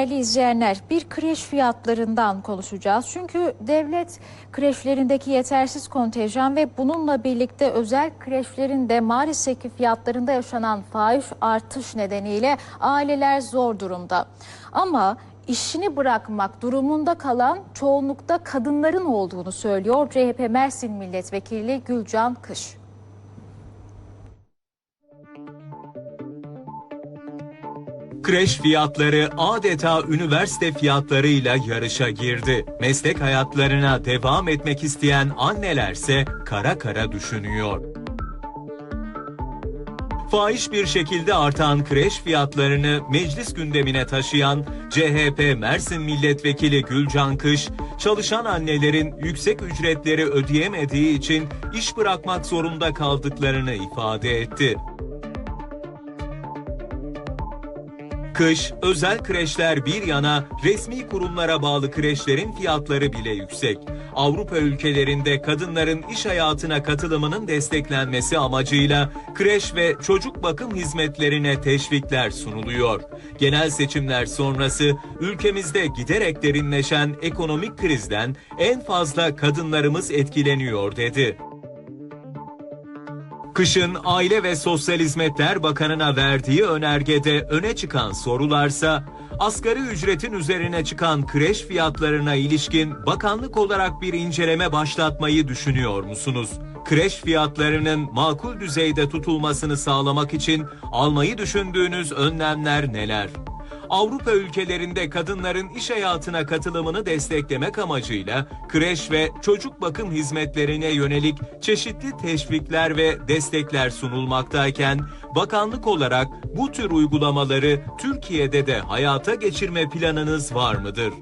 Değerli izleyenler, bir kreş fiyatlarından konuşacağız. Çünkü devlet kreşlerindeki yetersiz kontenjan ve bununla birlikte özel kreşlerin de maalesef ki fiyatlarında yaşanan fahiş artış nedeniyle aileler zor durumda. Ama işini bırakmak durumunda kalan çoğunlukta kadınların olduğunu söylüyor CHP Mersin Milletvekili Gülcan Kış. Kreş fiyatları adeta üniversite fiyatlarıyla yarışa girdi. Meslek hayatlarına devam etmek isteyen annelerse kara kara düşünüyor. Fahiş bir şekilde artan kreş fiyatlarını meclis gündemine taşıyan CHP Mersin Milletvekili Gülcan Kış, çalışan annelerin yüksek ücretleri ödeyemediği için iş bırakmak zorunda kaldıklarını ifade etti. Kış, özel kreşler bir yana resmi kurumlara bağlı kreşlerin fiyatları bile yüksek. Avrupa ülkelerinde kadınların iş hayatına katılımının desteklenmesi amacıyla kreş ve çocuk bakım hizmetlerine teşvikler sunuluyor. Genel seçimler sonrası ülkemizde giderek derinleşen ekonomik krizden en fazla kadınlarımız etkileniyor dedi. Kışın Aile ve Sosyal Hizmetler Bakanı'na verdiği önergede öne çıkan sorularsa asgari ücretin üzerine çıkan kreş fiyatlarına ilişkin bakanlık olarak bir inceleme başlatmayı düşünüyor musunuz? Kreş fiyatlarının makul düzeyde tutulmasını sağlamak için almayı düşündüğünüz önlemler neler? Avrupa ülkelerinde kadınların iş hayatına katılımını desteklemek amacıyla kreş ve çocuk bakım hizmetlerine yönelik çeşitli teşvikler ve destekler sunulmaktayken bakanlık olarak bu tür uygulamaları Türkiye'de de hayata geçirme planınız var mıdır?